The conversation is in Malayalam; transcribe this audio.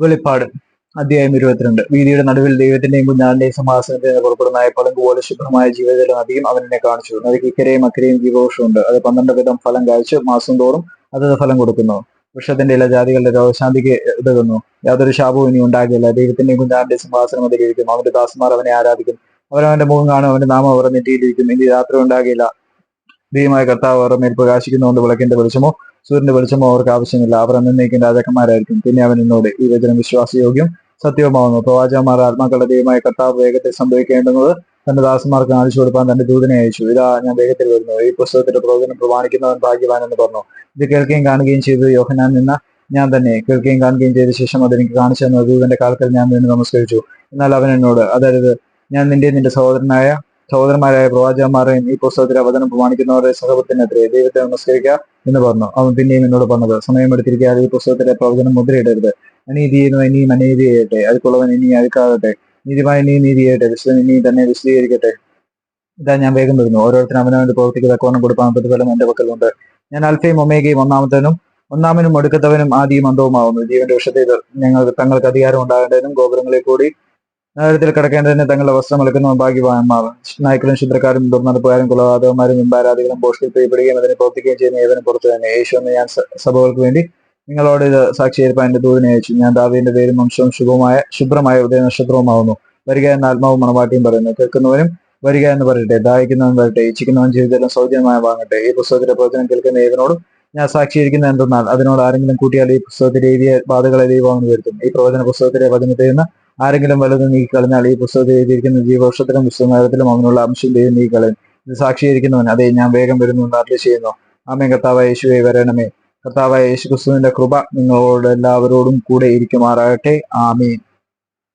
വെളിപ്പാട് അധ്യായം ഇരുപത്തിരണ്ട്. വീതിയുടെ നടുവിൽ ദൈവത്തിന്റെയും കുഞ്ഞാളിന്റെയും സിംഹാസനത്തിൽ നിന്ന് പുറപ്പെടുന്ന പളുങ്ക് പോലെ ശുഭ്രമായ ജീവജല നദിയും അവനെ കാണിച്ചു. നദിക്ക് ഇക്കരയും അക്കരയും ജീവവൃക്ഷമുണ്ട് അത് പന്ത്രണ്ട് വിധം ഫലം കാഴ്ച മാസം തോറും അതത് ഫലം കൊടുക്കുന്നു. വൃക്ഷത്തിന്റെ ഇല ജാതികളുടെ രോഗശാന്തിക്ക് ഇതകുന്നു യാതൊരു ശാപവും ഇനി ഉണ്ടാകില്ല. ദൈവത്തിന്റെയും കുഞ്ഞാളിന്റെ സിംഹാസനം അതിലിരിക്കും അവന്റെ ദാസന്മാർ അവനെ ആരാധിക്കും അവരവന്റെ മുഖം കാണും അവന്റെ നാമം അവർ നെറ്റിയിലിരിക്കും ഇനി രാത്രി ഉണ്ടാകില്ല. ദൈവമായ കർത്താവ് അവർ മേൽ പ്രകാശിക്കുന്നതുകൊണ്ട് വിളക്കിന്റെ വെളിച്ചമോ? സൂര്യന്റെ വെളിച്ചമോ അവർക്ക് ആവശ്യമില്ല. അവർ എന്നേക്കും രാജാക്കന്മാരായിരിക്കും. പിന്നെ അവൻ എന്നോട് ഈ വചനം വിശ്വാസയോഗ്യം സത്യവുമാവുന്നു പ്രവാചകന്മാർ ആത്മാക്കളുടെ ദൈവമായ കർത്താവ് വേഗത്തിൽ സംഭവിക്കേണ്ടുന്നത് തന്റെ ദാസന്മാർക്ക് കാണിച്ചു കൊടുക്കാൻ തന്റെ ദൂതനെ അയച്ചു. ഇതാ ഞാൻ വേഗത്തിൽ വരുന്നു. ഈ പുസ്തകത്തിന്റെ പ്രവചനം പ്രമാണിക്കുന്നവൻ ഭാഗ്യവാൻ എന്ന് പറഞ്ഞു. ഇത് കേൾക്കുകയും കാണുകയും ചെയ്തു യോഹനാൻ നിന്ന ഞാൻ തന്നെ. കേൾക്കുകയും കാണുകയും ചെയ്ത ശേഷം അതെനിക്ക് കാണിച്ചു തന്ന ദൂതന്റെ കാലത്തിൽ ഞാൻ വീണ്ടും നമസ്കരിച്ചു. എന്നാൽ അവൻ എന്നോട് അതായത് ഞാൻ നിന്റെ നിന്റെ സഹോദരനായ സഹോദരന്മാരായ പ്രവാചകന്മാരെയും ഈ പുസ്തകത്തിൽ അവതരണം പ്രമാണിക്കുന്നവരുടെ സഹപത്തിനെതിരെ ദൈവത്തെ നമസ്കരിക്കുക എന്ന് പറഞ്ഞു. അവൻ പിന്നെയും എന്നോട് പറഞ്ഞത് സമയമെടുത്തിരിക്കാതെ ഈ പുസ്തകത്തിലെ പ്രവചനം മുദ്രയിടരുത്. അനീതി ചെയ്യുന്നവൻ ഇനിയും അനീതി ചെയ്യട്ടെ അതുക്കുള്ളവൻ ഇനി അഴുക്കാകട്ടെ നീതിമായ ഇനിയും നീതി ചെയ്യട്ടെ വിശുദ്ധൻ ഇനിയും തന്നെ വിശദീകരിക്കട്ടെ ഇതാ ഞാൻ വേഗം വരുന്നു. ഓരോരുത്തരും അവനവന്റെ പ്രവൃത്തിക്ക് തക്കവണ്ണം കൊടുക്കാൻ പ്രതിഫലം എന്റെ പക്കലുണ്ട്. ഞാൻ അൽഫയും ഒമേഗയും ഒന്നാമത്തനും ഒന്നാമനും ഒടുക്കത്തവനും ആദ്യം അന്തവുമാവുന്നു ജീവന്റെ വിഷയത്തിൽ ഞങ്ങൾ തങ്ങൾക്ക് അധികാരം ഉണ്ടാകേണ്ടതിനും ഗോപുരങ്ങളിൽ കൂടി നഗരത്തിൽ കിടക്കേണ്ടതിന് തങ്ങളുടെ വസ്ത്രം അലക്കുന്ന ഭാഗ്യവാന്മാർ. നായ്ക്കളും ശുദ്രക്കാരും ദുർനടപ്പുകാരും കുലപാതകന്മാരും ബിംബാരാധികളും പോഷ്ടിൽ പ്രിയപ്പെടുകയും അതിനെ പ്രവർത്തിക്കുകയും ചെയ്യുന്ന ഏവനും പുറത്തു തന്നെ. യേശു എന്ന് ഞാൻ സഭകൾക്ക് വേണ്ടി നിങ്ങളോട് ഇത് സാക്ഷിയേൽപ്പാൻ എന്റെ ദൂതനെ അയച്ചു. ഞാൻ ദാവീന്റെ പേരും വംശവും ശുഭമായ ശുഭ്രമായ ഉദയ നക്ഷത്രവുമാവുന്നു വരിക എന്ന ആത്മാവും മണവാട്ടിയും പറയുന്നു. കേൾക്കുന്നവനും വരിക എന്ന് പറയട്ടെ. ദാഹിക്കുന്നവൻ വരട്ടെ. ഇച്ഛിക്കുന്നവൻ ജീവിതത്തിലും സൗജന്യമായി വാങ്ങട്ടെ. ഈ പുസ്തകത്തിലെ പ്രവചനം കേൾക്കുന്ന ഏവനോടും ഞാൻ സാക്ഷീകരിക്കുന്ന എന്തെന്നാൽ അതിനോട് ആരെങ്കിലും കൂട്ടിയാൽ ഈ പുസ്തകത്തിലെ എഴുതിയ ബാധകളെ ദൈവം വരുത്തും. ഈ പ്രവചന പുസ്തകത്തിലെ വചനത്തിൽ നിന്ന് ആരെങ്കിലും വലുത് നീക്കിക്കളഞ്ഞാൽ ഈ പുസ്തകത്തിൽ എഴുതിയിരിക്കുന്ന ജീവവർഷത്തിലും പുസ്തകത്തിലും അവനുള്ള അംശം ദൈവം നീക്കിക്കളയും. ഇത് സാക്ഷീകരിക്കുന്നവൻ അതെ ഞാൻ വേഗം വരുന്നു നാട്ടിൽ ചെയ്യുന്നു. ആമേ കർത്താവായ യേശുവെ വരണമേ. കർത്താവായ യേശു ക്രിസ്തുവിന്റെ കൃപ നിങ്ങളോട് എല്ലാവരോടും കൂടെ ഇരിക്കുമാറാകട്ടെ. ആമീൻ.